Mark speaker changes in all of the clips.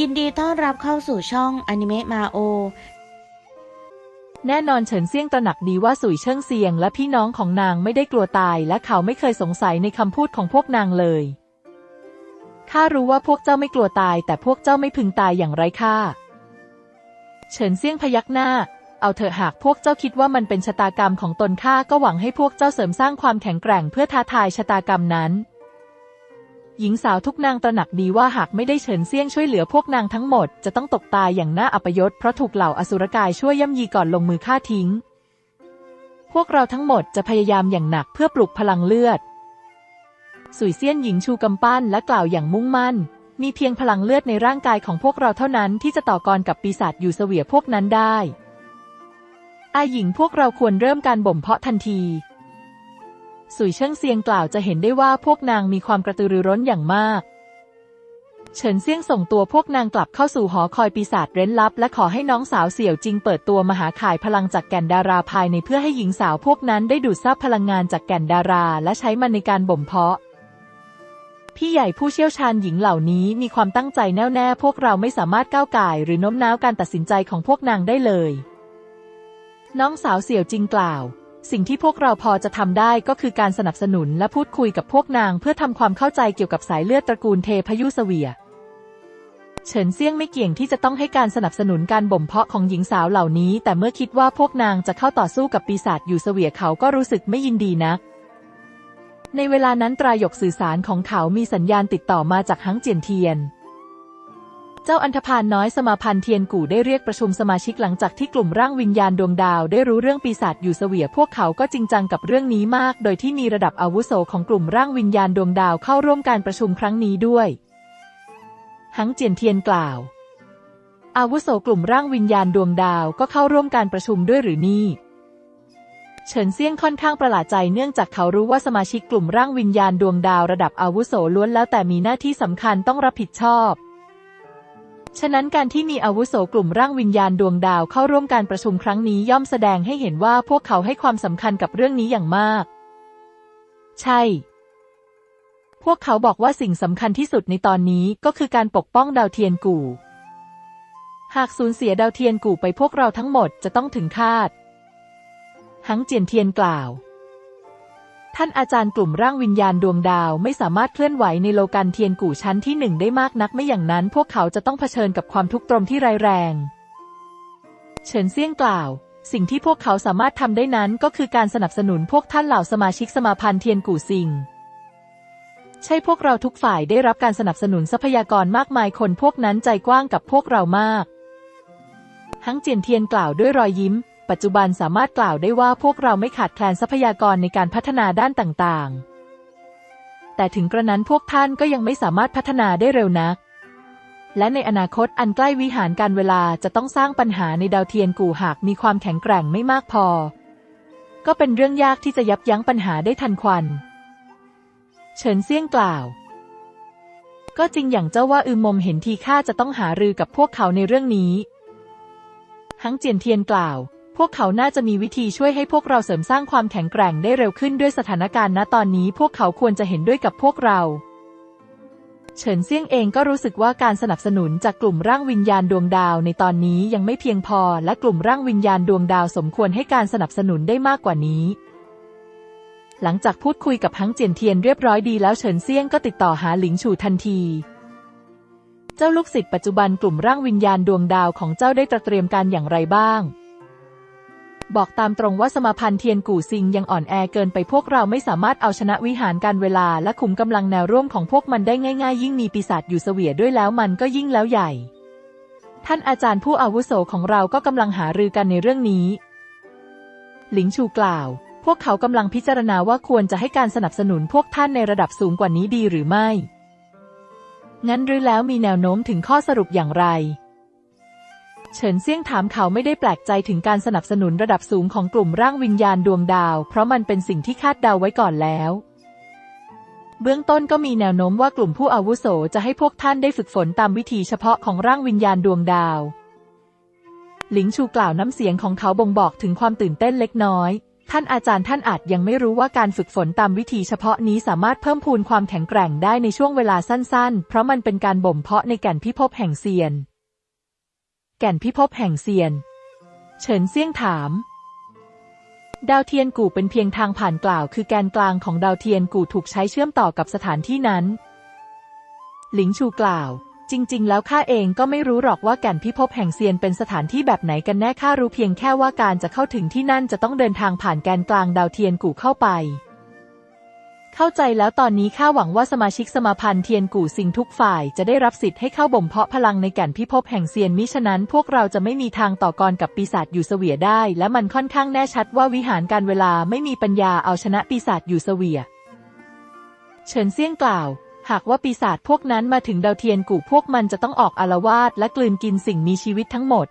Speaker 1: ยินดีต้อนรับเข้าสู่ช่องอนิเมะมาโอ
Speaker 2: แน่นอนเฉินเซี่ยงตระหนักดีว่าสุยเชิงเซียงและพี่น้องของนางไม่ได้กลัวตาย และเขาไม่เคยสงสัยในคำพูดของพวกนางเลย ข้ารู้ว่าพวกเจ้าไม่กลัวตาย แต่พวกเจ้าไม่พึงตายอย่างไรค่า เฉินเซี่ยงพยักหน้า เอาเถอะหากพวกเจ้าคิดว่ามันเป็นชะตากรรมของตนข้าก็หวังให้พวกเจ้าเสริมสร้างความแข็งแกร่งเพื่อท้าทายชะตากรรมนั้น หญิงสาวทุกนางตระหนักดีว่าหากไม่ได้เฉินเซียงช่วยเหลือพวกนางทั้งหมดจะต้องตกตายอย่างน่าอัปยศเพราะถูกเหล่าอสุรกายช่วยย่ำยีก่อนลงมือฆ่าทิ้ง พวกเราทั้งหมดจะพยายามอย่างหนักเพื่อปลุกพลังเลือด สุยเซียนหญิงชูกำปั้นและกล่าวอย่างมุ่งมั่น มีเพียงพลังเลือดในร่างกายของพวกเราเท่านั้นที่จะต่อกรกับปีศาจอยู่เสวียพวกนั้นได้อาหญิงพวกเราควรเริ่มการบ่มเพาะทันที สุยเชิงเซียงกล่าวจะเห็นได้ว่าพวกนางมีความกระตือรือร้นอย่างมาก เฉินเซียงส่งตัวพวกนางกลับเข้าสู่หอคอยปีศาจเร้นลับ และขอให้น้องสาวเสี่ยวจิงเปิดตัวมหาข่ายพลังจากแก่นดาราภายในเพื่อให้หญิงสาวพวกนั้นได้ดูดซับพลังงานจากแก่นดารา และใช้มันในการบ่มเพาะพี่ใหญ่ผู้เชี่ยวชาญหญิงเหล่านี้มีความตั้งใจแน่วแน่พวกเราไม่สามารถก้าวไก่หรือโน้มน้าวการตัดสินใจของพวกนางได้เลย น้องสาวเสี่ยวจิงกล่าว สิ่งที่พวกเราพอจะทำได้ก็คือการสนับสนุนและพูดคุยกับพวกนางเพื่อทำความเข้าใจเกี่ยวกับสายเลือดตระกูลเทพยุสเวีย เฉินเซี่ยงไม่เกี่ยงที่จะต้องให้การสนับสนุนการบ่มเพาะของหญิงสาวเหล่านี้ แต่เมื่อคิดว่าพวกนางจะเข้าต่อสู้กับปีศาจอยู่เสวียเขาก็รู้สึกไม่ยินดีนัก ในเวลานั้นตรายกสื่อสารของเขามีสัญญาณติดต่อมาจากฮังเจียนเทียน เจ้าอันธพาลน้อยสมาพันธ์เทียนกู่ได้เรียกประชุมสมาชิกหลังจากที่กลุ่มร่างวิญญาณดวงดาวได้รู้เรื่องปีศาจอยู่เสวียพวกเขาก็จริงจังกับเรื่องนี้มาก โดยที่มีระดับอาวุโสของกลุ่มร่างวิญญาณดวงดาวเข้าร่วมการประชุมครั้งนี้ด้วยฮังเจียนเทียนกล่าว อาวุโสกลุ่มร่างวิญญาณดวงดาวก็เข้าร่วมการประชุมด้วยหรือนี่เฉินเซียงค่อนข้างประหลาดใจเนื่องจากเขารู้ว่าสมาชิกกลุ่มร่างวิญญาณดวงดาวระดับอาวุโสล้วนแล้วแต่มีหน้าที่สำคัญต้องรับผิดชอบ ฉะนั้นการที่มีอาวุโสกลุ่มร่างวิญญาณดวงดาวเข้าร่วมการประชุมครั้งนี้ย่อมแสดงให้เห็นว่าพวกเขาให้ความสำคัญกับเรื่องนี้อย่างมาก ใช่ พวกเขาบอกว่าสิ่งสำคัญที่สุดในตอนนี้ก็คือการปกป้องดาวเทียนกู่ หากสูญเสียดาวเทียนกู่ไปพวกเราทั้งหมดจะต้องถึงคาด หังเจียนเทียนกล่าว ท่านอาจารย์กลุ่มร่างวิญญาณดวงดาวไม่สามารถเคลื่อนไหวในโลกันเทียนกู่ชั้นที่หนึ่งได้มากนักไม่อย่างนั้น พวกเขาจะต้องเผชิญกับความทุกข์ตรมที่ร้ายแรง เฉินเซี่ยงกล่าว สิ่งที่พวกเขาสามารถทำได้นั้นก็คือการสนับสนุนพวกท่านเหล่าสมาชิกสมาพันธ์เทียนกู่ซิงใช่พวกเราทุกฝ่ายได้รับการสนับสนุนทรัพยากรมากมายคนพวกนั้นใจกว้างกับพวกเรามาก ฮังเจียนเทียนกล่าวด้วยรอยยิ้ม ปัจจุบันสามารถกล่าวได้ว่าพวกเราไม่ขาดแคลนทรัพยากรในการพัฒนาด้านต่างๆ แต่ถึงกระนั้นพวกท่านก็ยังไม่สามารถพัฒนาได้เร็วนัก และในอนาคตอันใกล้วิหารการเวลาจะต้องสร้างปัญหาในดาวเทียนกู่หากมีความแข็งแกร่งไม่มากพอ ก็เป็นเรื่องยากที่จะยับยั้งปัญหาได้ทันควัน เฉินเซี่ยงกล่าวก็จริงอย่างเจ้าว่าอืมมมเห็นทีข้าจะต้องหารือกับพวกเขาในเรื่องนี้ ฮังเจียนเทียนกล่าว พวกเขาน่าจะมีวิธีช่วยให้พวกเราเสริมสร้างความแข็งแกร่งได้เร็วขึ้นด้วยสถานการณ์ณตอนนี้พวกเขาควรจะเห็นด้วยกับพวกเรา เฉินเซี่ยงเองก็รู้สึกว่าการสนับสนุนจากกลุ่มร่างวิญญาณดวงดาวในตอนนี้ยังไม่เพียงพอ และกลุ่มร่างวิญญาณดวงดาวสมควรให้การสนับสนุนได้มากกว่านี้หลังจากพูดคุยกับฮังเจียนเทียนเรียบร้อยดีแล้วเฉินเซี่ยงก็ติดต่อหาหลิงฉูทันที เจ้าลูกศิษย์ปัจจุบันกลุ่มร่างวิญญาณดวงดาวของเจ้าได้ตระเตรียมการอย่างไรบ้าง บอกตามตรงว่าสมาพันธ์เทียนกู่ซิงยังอ่อนแอเกินไปพวกเราไม่สามารถเอาชนะวิหารการเวลาและขุมกำลังแนวร่วมของพวกมันได้ง่าย ๆ ยิ่งมีปีศาจอยู่เสวียด้วยแล้วมันก็ยิ่งแล้วใหญ่ ท่านอาจารย์ผู้อาวุโสของเราก็กำลังหารือกันในเรื่องนี้ หลิงชูกล่าว พวกเขากำลังพิจารณาว่าควรจะให้การสนับสนุนพวกท่านในระดับสูงกว่านี้ดีหรือไม่ งั้นหรือแล้วมีแนวโน้มถึงข้อสรุปอย่างไร เฉินเซี่ยงถามเขาไม่ได้แปลกใจถึงการสนับสนุนระดับสูงของกลุ่มร่างวิญญาณดวงดาว เพราะมันเป็นสิ่งที่คาดเดาไว้ก่อนแล้วเบื้องต้นก็มีแนวโน้มว่ากลุ่มผู้อาวุโสจะให้พวกท่านได้ฝึกฝนตามวิธีเฉพาะของร่างวิญญาณดวงดาว หลิงชูกล่าวน้ำเสียงของเขาบ่งบอกถึงความตื่นเต้นเล็กน้อย ท่านอาจารย์ท่านอาจยังไม่รู้ว่าการฝึกฝนตามวิธีเฉพาะนี้สามารถเพิ่มพูนความแข็งแกร่งได้ในช่วงเวลาสั้นๆ เพราะมันเป็นการบ่มเพาะในแก่นพิภพแห่งเซียน แก่นพิภพแห่งเซียน เฉินเซี่ยงถาม ดาวเทียนกู่เป็นเพียงทางผ่านกล่าว คือแกนกลางของดาวเทียนกู่ถูกใช้เชื่อมต่อกับสถานที่นั้น หลิงชูกล่าว จริง ๆ แล้วข้าเองก็ไม่รู้หรอกว่าแก่นพิภพแห่งเซียนเป็นสถานที่แบบไหนกันแน่ข้ารู้เพียงแค่ว่าการจะเข้าถึงที่นั่นจะต้องเดินทางผ่านแกนกลางดาวเทียนกู่เข้าไป เข้าใจแล้วตอนนี้ข้าหวังว่าสมาชิกสมาพันธ์เทียนกู่ซิงทุกฝ่ายจะได้รับสิทธิ์ให้เข้าบ่มเพาะพลังในแก่นพิภพแห่งเซียนมิฉะนั้นพวกเราจะไม่มีทางต่อกรกับปีศาจอยู่เสวียได้ และมันค่อนข้างแน่ชัดว่าวิหารการเวลาไม่มีปัญญาเอาชนะปีศาจอยู่เสวีย เฉินเซี่ยงกล่าว หากว่าปีศาจพวกนั้นมาถึงดาวเทียนกู่พวกมันจะต้องออกอารวาสและกลืนกินสิ่งมีชีวิตทั้งหมด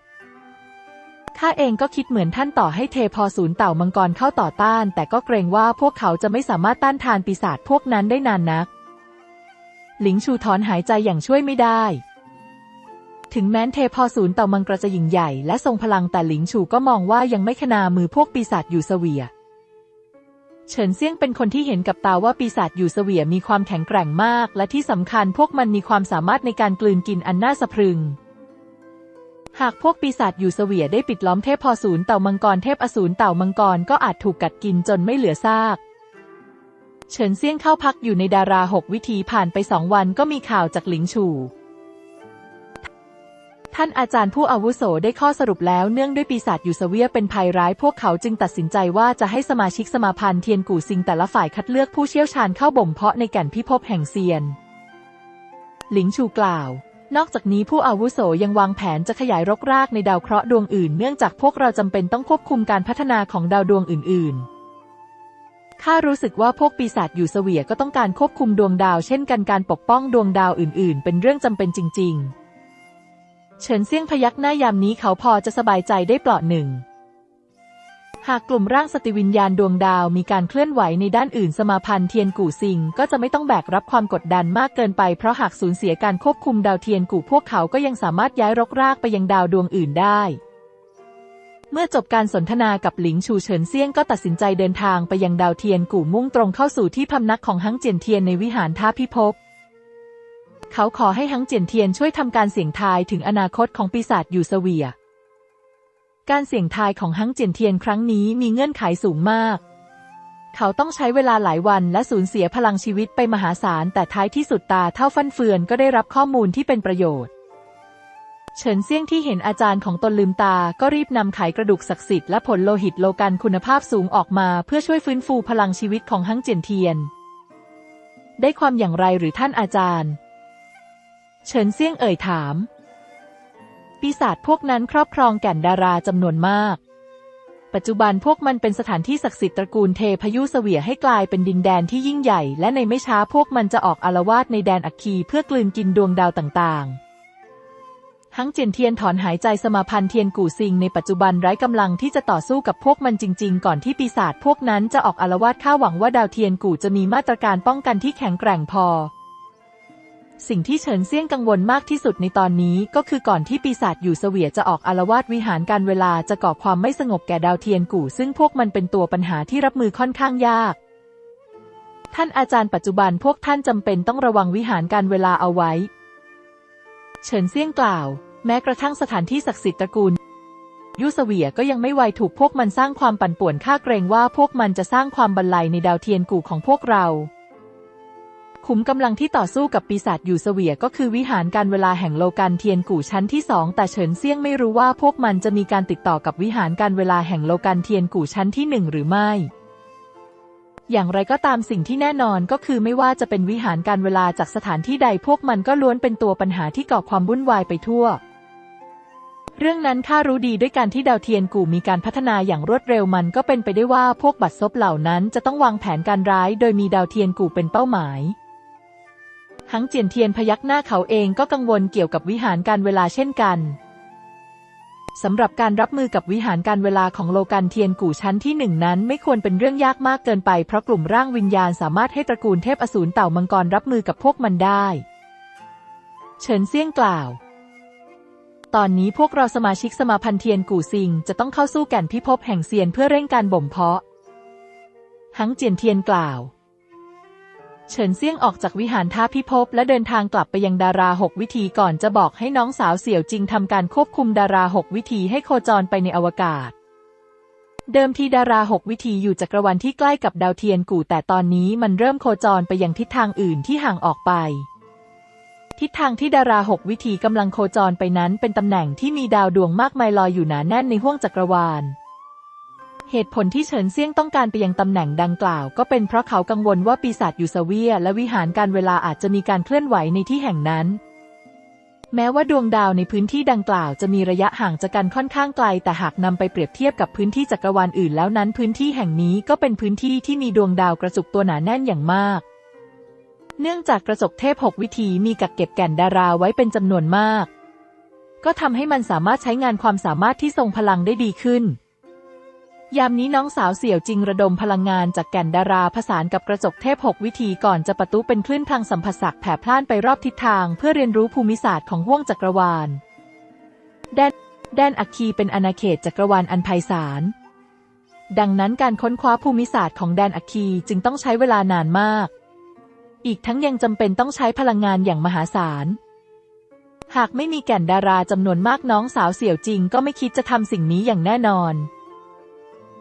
Speaker 2: ข้าเองก็คิดเหมือนท่านต่อให้เทพอศูนย์เต่ามังกรเข้าต่อต้าน แต่ก็เกรงว่าพวกเขาจะไม่สามารถต้านทานปีศาจพวกนั้นได้นานนัก หลิงชูถอนหายใจอย่างช่วยไม่ได้ ถึงแม้นเทพอศูนย์เต่ามังกรจะยิ่งใหญ่และทรงพลังแต่หลิงชูก็มองว่ายังไม่ขนามือพวกปีศาจอยู่เสวียเฉินเซี่ยงเป็นคนที่เห็นกับตาว่าปีศาจอยู่เสวียมีความแข็งแกร่งมาก และที่สำคัญพวกมันมีความสามารถในการกลืนกินอันน่าสะพรึง หากพวกปีศาจอยู่เสวียได้ปิดล้อมเทพพอศูนย์เต่ามังกรเทพอสูรเต่ามังกรก็อาจถูกกัดกินจนไม่เหลือซากเฉินเซี่ยงเข้าพักอยู่ในดาราหกวิธีผ่านไปสองวันก็มีข่าวจากหลิงชู ท่านอาจารย์ผู้อาวุโสได้ข้อสรุปแล้วเนื่องด้วยปีศาจอยู่เสวียเป็นภัยร้ายพวกเขาจึงตัดสินใจว่าจะให้สมาชิกสมาพันธ์เทียนกู่ซิงแต่ละฝ่ายคัดเลือกผู้เชี่ยวชาญเข้าบ่มเพาะในแก่นพิภพแห่งเซียน หลิงชูกล่าว นอกจากนี้ผู้อาวุโสยังวางแผนจะขยายรกรากในดาวเคราะห์ดวงอื่นเนื่องจากพวกเราจำเป็นต้องควบคุมการพัฒนาของดาวดวงอื่น ๆ ข้ารู้สึกว่าพวกปีศาจอยู่เสวียก็ต้องการควบคุมดวงดาวเช่นกันการปกป้องดวงดาวอื่น ๆ เป็นเรื่องจำเป็นจริง ๆ เฉินเซี่ยงพยักหน้ายามนี้เขาพอจะสบายใจได้เปลาะหนึ่ง หากกลุ่มร่างสติวิญญาณดวงดาวมีการเคลื่อนไหวในด้านอื่นสมาพันธ์เทียนกู่ซิงก็จะไม่ต้องแบกรับความกดดันมากเกินไปเพราะหากสูญเสียการควบคุมดาวเทียนกู่พวกเขาก็ยังสามารถย้ายรกรากไปยังดาวดวงอื่นได้ เมื่อจบการสนทนากับหลิงชูเฉินเซี่ยงก็ตัดสินใจเดินทางไปยังดาวเทียนกู่มุ่งตรงเข้าสู่ที่พำนักของฮังเจียนเทียนในวิหารท้าพิภพเขาขอให้ฮังเจียนเทียนช่วยทำการเสี่ยงทายถึงอนาคตของปีศาจอยู่เสวีย การเสี่ยงทายของฮังเจียนเทียนครั้งนี้มีเงื่อนไขสูงมาก เขาต้องใช้เวลาหลายวันและสูญเสียพลังชีวิตไปมหาศาล แต่ท้ายที่สุดตาเท่าฟันเฟือนก็ได้รับข้อมูลที่เป็นประโยชน์เฉินเซี่ยงที่เห็นอาจารย์ของตนลืมตา ก็รีบนำไขกระดูกศักดิ์สิทธิ์และผลโลหิตโลกันคุณภาพสูงออกมาเพื่อช่วยฟื้นฟูพลังชีวิตของฮังเจียนเทียน ได้ความอย่างไรหรือท่านอาจารย์ เฉินเซี่ยงเอ่ยถาม ปีศาจพวกนั้นครอบครองแก่นดาราจำนวนมาก ปัจจุบันพวกมันเป็นสถานที่ศักดิ์สิทธิ์ตระกูลเทพยุเสวียให้กลายเป็นดินแดนที่ยิ่งใหญ่ และในไม่ช้าพวกมันจะออกอารวาสในแดนอัคคีเพื่อกลืนกินดวงดาวต่างๆฮังเจียนเทียนถอนหายใจสมาพันธ์เทียนกู่ซิงในปัจจุบันไร้กำลังที่จะต่อสู้กับพวกมันจริง ๆ ก่อนที่ปีศาจพวกนั้นจะออกอารวาสข้าหวังว่าดาวเทียนกู่จะมีมาตรการป้องกันที่แข็งแกร่งพอ สิ่งที่เฉินเซี่ยงกังวลมากที่สุดในตอนนี้ก็คือก่อนที่ปีศาจอยู่เสวียจะออกอารวาสวิหารการเวลาจะก่อความไม่สงบแก่ดาวเทียนกู่ ซึ่งพวกมันเป็นตัวปัญหาที่รับมือค่อนข้างยาก ท่านอาจารย์ปัจจุบันพวกท่านจำเป็นต้องระวังวิหารการเวลาเอาไว้ เฉินเซี่ยงกล่าว แม้กระทั่งสถานที่ศักดิ์สิทธิ์ตระกูลยุเสวียก็ยังไม่ไวถูกพวกมันสร้างความปั่นป่วนข้าเกรงว่าพวกมันจะสร้างความบันไลในดาวเทียนกู่ของพวกเรา ขุมกำลังที่ต่อสู้กับปีศาจอยู่เสวียก็คือวิหารการเวลาแห่งโลกันเทียนกู่ชั้นที่สองแต่เฉินเซี่ยงไม่รู้ว่าพวกมันจะมีการติดต่อกับวิหารการเวลาแห่งโลกันเทียนกู่ชั้นที่หนึ่งหรือไม่ อย่างไรก็ตามสิ่งที่แน่นอนก็คือไม่ว่าจะเป็นวิหารการเวลาจากสถานที่ใดพวกมันก็ล้วนเป็นตัวปัญหาที่ก่อความวุ่นวายไปทั่วเรื่องนั้นข้ารู้ดีด้วยการที่ดาวเทียนกู่มีการพัฒนาอย่างรวดเร็วมันก็เป็นไปได้ว่าพวกบัตรซบเหล่านั้นจะต้องวางแผนการร้าย โดยมีดาวเทียนกู่เป็นเป้าหมาย หังเจียนเทียนพยักหน้าเขาเองก็กังวลเกี่ยวกับวิหารการเวลาเช่นกันสำหรับการรับมือกับวิหารการเวลาของโลกันเทียนกู่ชั้นที่หนึ่งนั้น ไม่ควรเป็นเรื่องยากมากเกินไปเพราะกลุ่มร่างวิญญาณสามารถให้ตระกูลเทพอสูรเต่ามังกรรับมือกับพวกมันได้ เฉินเซี่ยงกล่าว ตอนนี้พวกเราสมาชิกสมาพันธ์เทียนกู่ซิง จะต้องเข้าสู้แก่นพิภพแห่งเซียนเพื่อเร่งการบ่มเพาะหังเจียนเทียนกล่าว เฉินเซี่ยงออกจากวิหารท้าพิภพและเดินทางกลับไปยังดาราหกวิธีก่อนจะบอกให้น้องสาวเสี่ยวจิงทำการควบคุมดาราหกวิธีให้โคจรไปในอวกาศ เดิมทีดาราหกวิธีอยู่จักรวาลที่ใกล้กับดาวเทียนกู่แต่ตอนนี้มันเริ่มโคจรไปยังทิศทางอื่นที่ห่างออกไป ทิศทางที่ดาราหกวิธีกำลังโคจรไปนั้นเป็นตำแหน่งที่มีดาวดวงมากมายลอยอยู่หนาแน่นในห้วงจักรวาล เหตุผลที่เฉินเซี่ยงต้องการไปยังตำแหน่งดังกล่าว ก็เป็นเพราะเขากังวลว่าปีศาจยูซาเวียและวิหารการเวลาอาจจะมีการเคลื่อนไหวในที่แห่งนั้น แม้ว่าดวงดาวในพื้นที่ดังกล่าวจะมีระยะห่างจากกันค่อนข้างไกล แต่หากนำไปเปรียบเทียบกับพื้นที่จักรวาลอื่นแล้วนั้น พื้นที่แห่งนี้ก็เป็นพื้นที่ที่มีดวงดาวกระจุกตัวหนาแน่นอย่างมาก เนื่องจากกระจกเทพหกวิธีมีกักเก็บแก่นดาราไว้เป็นจำนวนมาก ก็ทำให้มันสามารถใช้งานความสามารถที่ทรงพลังได้ดีขึ้น ยามนี้น้องสาวเสี่ยวจริงระดมพลังงานจากแก่นดาราผสานกับกระจกเทพหกวิธีก่อนจะประตุเป็นคลื่นพลังสัมผัสสักแผ่พล่านไปรอบทิศทางเพื่อเรียนรู้ภูมิศาสตร์ของห้วงจักรวาล แดนแดนอัคคีเป็นอาณาเขตจักรวาลอันไพศาล ดังนั้นการค้นคว้าภูมิศาสตร์ของแดนอัคคีจึงต้องใช้เวลานานมาก อีกทั้งยังจำเป็นต้องใช้พลังงานอย่างมหาศาล หากไม่มีแก่นดาราจำนวนมากน้องสาวเสี่ยวจริงก็ไม่คิดจะทำสิ่งนี้อย่างแน่นอน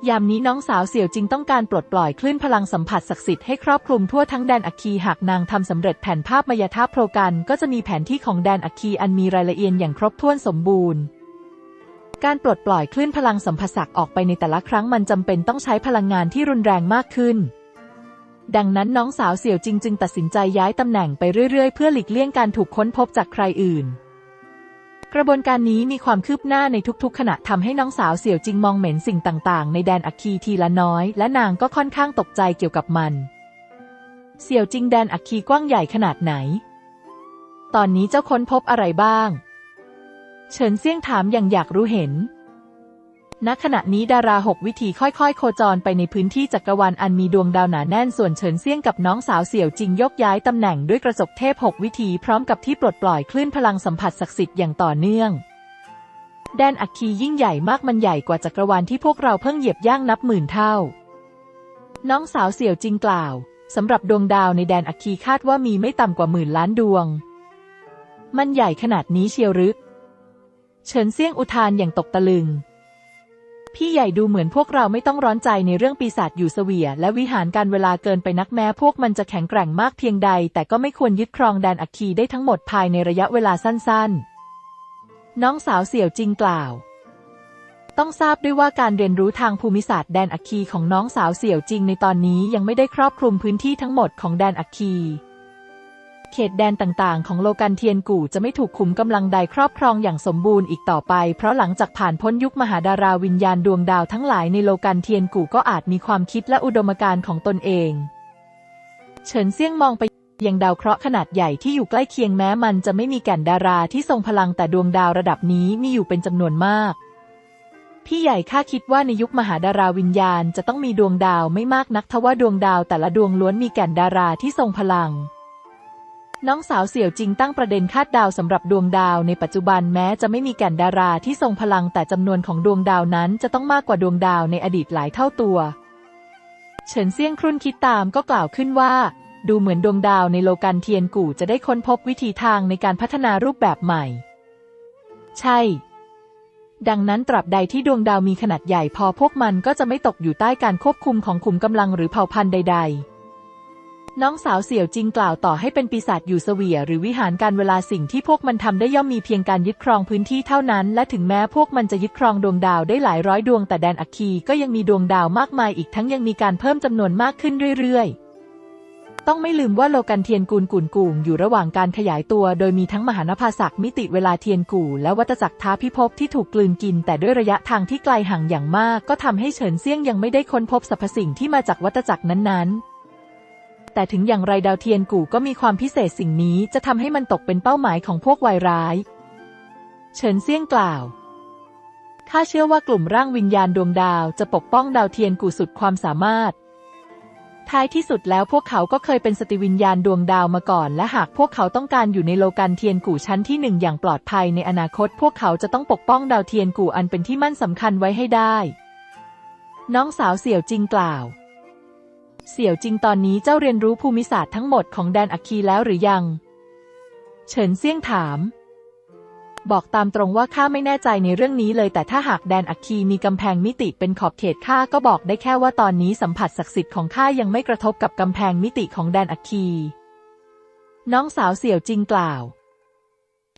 Speaker 2: ยามนี้น้องสาวเสี่ยวจิงต้องการปลดปล่อยคลื่นพลังสัมผัสศักดิ์สิทธิ์ให้ครอบคลุมทั่วทั้งแดนอัคคีหากนางทำสำเร็จแผนภาพมายาธาโปรกัน ก็จะมีแผนที่ของแดนอัคคีอันมีรายละเอียดอย่างครบถ้วนสมบูรณ์ การปลดปล่อยคลื่นพลังสัมผัสสักออกไปในแต่ละครั้งมันจำเป็นต้องใช้พลังงานที่รุนแรงมากขึ้น ดังนั้นน้องสาวเสี่ยวจิงจึงตัดสินใจย้ายตำแหน่งไปเรื่อยๆ เพื่อหลีกเลี่ยงการถูกค้นพบจากใครอื่น กระบวนการนี้มีความคืบหน้าในทุกๆ ขณะทำให้น้องสาวเสี่ยวจิงมองเหม็นสิ่งต่างๆ ในแดนอัคคีทีละน้อย และนางก็ค่อนข้างตกใจเกี่ยวกับมัน เสี่ยวจิงแดนอัคคีกว้างใหญ่ขนาดไหน ตอนนี้เจ้าค้นพบอะไรบ้าง เฉินเซี่ยงถามอย่างอยากรู้เห็น ณขณะนี้ดาราหกวิธีค่อยๆ โคจรไปในพื้นที่จักรวาลอันมีดวงดาวหนาแน่นส่วนเฉินเซี่ยงกับน้องสาวเสี่ยวจิงยกย้ายตำแหน่งด้วยกระจกเทพหกวิธีพร้อมกับที่ปลดปล่อยคลื่นพลังสัมผัสศักดิ์สิทธิ์อย่างต่อเนื่องแดนอัคคียิ่งใหญ่มากมันใหญ่กว่าจักรวาลที่พวกเราเพิ่งเหยียบย่างนับหมื่นเท่า น้องสาวเสี่ยวจิงกล่าวสำหรับดวงดาวในแดนอัคคีคาดว่ามีไม่ต่ำกว่าหมื่นล้านดวง มันใหญ่ขนาดนี้เชียวหรือเฉินเซี่ยงอุทานอย่างตกตะลึง พี่ใหญ่ดูเหมือนพวกเราไม่ต้องร้อนใจในเรื่องปีศาจอยู่เสวีย และวิหารการเวลาเกินไปนักแม้พวกมันจะแข็งแกร่งมากเพียงใด แต่ก็ไม่ควรยึดครองแดนอัคคีได้ทั้งหมดภายในระยะเวลาสั้นๆ น้องสาวเสี่ยวจริงกล่าว ต้องทราบด้วยว่าการเรียนรู้ทางภูมิศาสตร์แดนอัคคีของน้องสาวเสี่ยวจริงในตอนนี้ยังไม่ได้ครอบคลุมพื้นที่ทั้งหมดของแดนอัคคี เขตแดนต่างๆ ของโลกันเทียนกู่จะไม่ถูกขุมกำลังใดครอบครองอย่างสมบูรณ์อีกต่อไป เพราะหลังจากผ่านพ้นยุคมหาดาราวิญญาณดวงดาวทั้งหลายในโลกันเทียนกู่ก็อาจมีความคิดและอุดมการณ์ของตนเอง เฉินเซี่ยงมองไปยังดาวเคราะห์ขนาดใหญ่ที่อยู่ใกล้เคียงแม้มันจะไม่มีแก่นดาราที่ทรงพลังแต่ดวงดาวระดับนี้มีอยู่เป็นจำนวนมาก พี่ใหญ่ข้าคิดว่าในยุคมหาดาราวิญญาณจะต้องมีดวงดาวไม่มากนักทว่าดวงดาวแต่ละดวงล้วนมีแก่นดาราที่ทรงพลัง น้องสาวเสี่ยวจริงตั้งประเด็นคาดดาวสำหรับดวงดาวในปัจจุบันแม้จะไม่มีแก่นดาราที่ทรงพลังแต่จำนวนของดวงดาวนั้นจะต้องมากกว่าดวงดาวในอดีตหลายเท่าตัว เฉินเซียงครุ่นคิดตามก็กล่าวขึ้นว่า ดูเหมือนดวงดาวในโลกันเทียนกู่จะได้ค้นพบวิธีทางในการพัฒนารูปแบบใหม่ ใช่ ดังนั้นตราบใดที่ดวงดาวมีขนาดใหญ่พอพวกมันก็จะไม่ตกอยู่ใต้การควบคุมของขุมกำลังหรือเผ่าพันธุ์ใด ๆ น้องสาวเสี่ยวจริงกล่าวต่อให้เป็นปีศาจอยู่เสวียหรือวิหารการเวลาสิ่งที่พวกมันทำได้ย่อมมีเพียงการยึดครองพื้นที่เท่านั้น และถึงแม้พวกมันจะยึดครองดวงดาวได้หลายร้อยดวง แต่แดนอัคคีก็ยังมีดวงดาวมากมายอีกทั้งยังมีการเพิ่มจำนวนมากขึ้นเรื่อยๆ ต้องไม่ลืมว่าโลกันเทียนกูลกุ่นกู่อยู่ระหว่างการขยายตัว โดยมีทั้งมหานภาศักมิติเวลาเทียนกู่ และวัตจักรท้าพิภพที่ถูกกลืนกิน แต่ด้วยระยะทางที่ไกลห่างอย่างมาก ก็ทำให้เฉินเซี่ยงยังไม่ได้ค้นพบสรรพสิ่งที่มาจากวัตจักรนั้นๆ แต่ถึงอย่างไรดาวเทียนกู่ก็มีความพิเศษสิ่งนี้จะทำให้มันตกเป็นเป้าหมายของพวกวายร้าย เฉินเซี่ยงกล่าวข้าเชื่อว่ากลุ่มร่างวิญญาณดวงดาวจะปกป้องดาวเทียนกู่สุดความสามารถ ท้ายที่สุดแล้วพวกเขาก็เคยเป็นสติวิญญาณดวงดาวมาก่อน และหากพวกเขาต้องการอยู่ในโลกันเทียนกู่ชั้นที่หนึ่งอย่างปลอดภัยในอนาคต พวกเขาจะต้องปกป้องดาวเทียนกู่อันเป็นที่มั่นสำคัญไว้ให้ได้ น้องสาวเสี่ยวจริงกล่าว เสี่ยวจริงตอนนี้เจ้าเรียนรู้ภูมิศาสตร์ทั้งหมดของแดนอัคคีแล้วหรือยัง เฉินเซี่ยงถาม บอกตามตรงว่าข้าไม่แน่ใจในเรื่องนี้เลย แต่ถ้าหากแดนอัคคีมีกำแพงมิติเป็นขอบเขตข้าก็บอกได้แค่ว่าตอนนี้สัมผัสศักดิ์สิทธิ์ของข้ายังไม่กระทบกับกำแพงมิติของแดนอัคคี น้องสาวเสี่ยวจริงกล่าว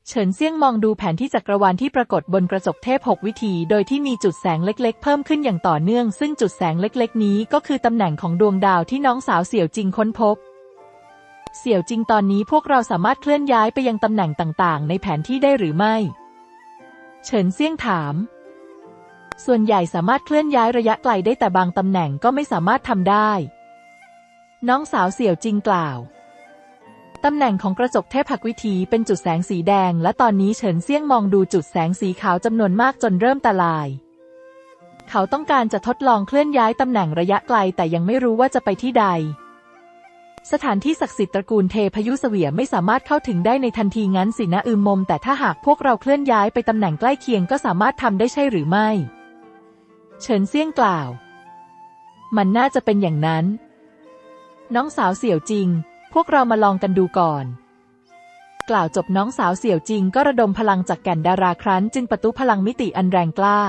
Speaker 2: เฉินเซี่ยงมองดูแผนที่จักรวาลที่ปรากฏบนกระจกเทพหกวิธี โดยที่มีจุดแสงเล็ก ๆ เพิ่มขึ้นอย่างต่อเนื่อง ซึ่งจุดแสงเล็ก ๆ นี้ก็คือตำแหน่งของดวงดาวที่น้องสาวเสี่ยวจิงค้นพบ เสี่ยวจิงตอนนี้พวกเราสามารถเคลื่อนย้ายไปยังตำแหน่งต่าง ๆ ในแผนที่ได้หรือไม่ เฉินเซี่ยงถาม ส่วนใหญ่สามารถเคลื่อนย้ายระยะไกลได้แต่บางตำแหน่งก็ไม่สามารถทำได้ น้องสาวเสี่ยวจิงกล่าว ตำแหน่งของกระจกเทพหักวิธีเป็นจุดแสงสีแดง และตอนนี้เฉินเซี่ยงมองดูจุดแสงสีขาวจำนวนมากจนเริ่มตาลาย เขาต้องการจะทดลองเคลื่อนย้ายตำแหน่งระยะไกลแต่ยังไม่รู้ว่าจะไปที่ใด สถานที่ศักดิ์สิทธิ์ตระกูลเทพยุเสวียไม่สามารถเข้าถึงได้ในทันทีงั้นสินะอืมมม แต่ถ้าหากพวกเราเคลื่อนย้ายไปตำแหน่งใกล้เคียงก็สามารถทำได้ใช่หรือไม่ เฉินเซี่ยงกล่าว มันน่าจะเป็นอย่างนั้น น้องสาวเสี่ยวจริง พวกเรามาลองกันดูก่อน กล่าวจบน้องสาวเสี่ยวจริงก็ระดมพลังจากแก่นดาราครั้น จึงประตูพลังมิติอันแรงกล้า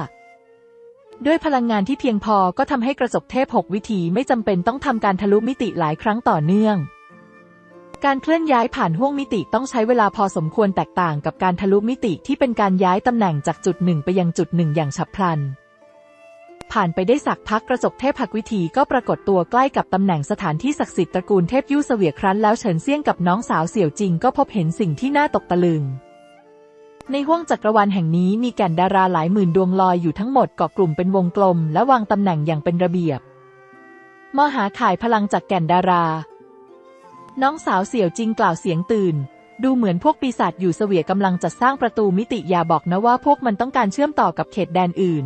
Speaker 2: ด้วยพลังงานที่เพียงพอก็ทำให้กระจกเทพหกวิธีไม่จำเป็นต้องทำการทะลุมิติหลายครั้งต่อเนื่อง การเคลื่อนย้ายผ่านห้วงมิติต้องใช้เวลาพอสมควรแตกต่างกับการทะลุมิติที่เป็นการย้ายตำแหน่งจากจุดหนึ่งไปยังจุดหนึ่งอย่างฉับพลัน ผ่านไปได้สักพักกระจกเทพหักวิธีก็ปรากฏตัวใกล้กับตำแหน่งสถานที่ศักดิ์สิทธิ์ตระกูลเทพยู่เสวียครั้นแล้วเฉินเซี่ยงกับน้องสาวเสี่ยวจริงก็พบเห็นสิ่งที่น่าตกตะลึง ในห้วงจักรวาลแห่งนี้มีแก่นดาราหลายหมื่นดวงลอยอยู่ทั้งหมดเกาะกลุ่มเป็นวงกลม และวางตำแหน่งอย่างเป็นระเบียบมหาข่ายพลังจากแก่นดารา น้องสาวเสี่ยวจริงกล่าวเสียงตื่น ดูเหมือนพวกปีศาจอยู่เสวียกำลังจัดสร้างประตูมิติอย่าบอกนะว่าพวกมันต้องการเชื่อมต่อกับเขตแดนอื่น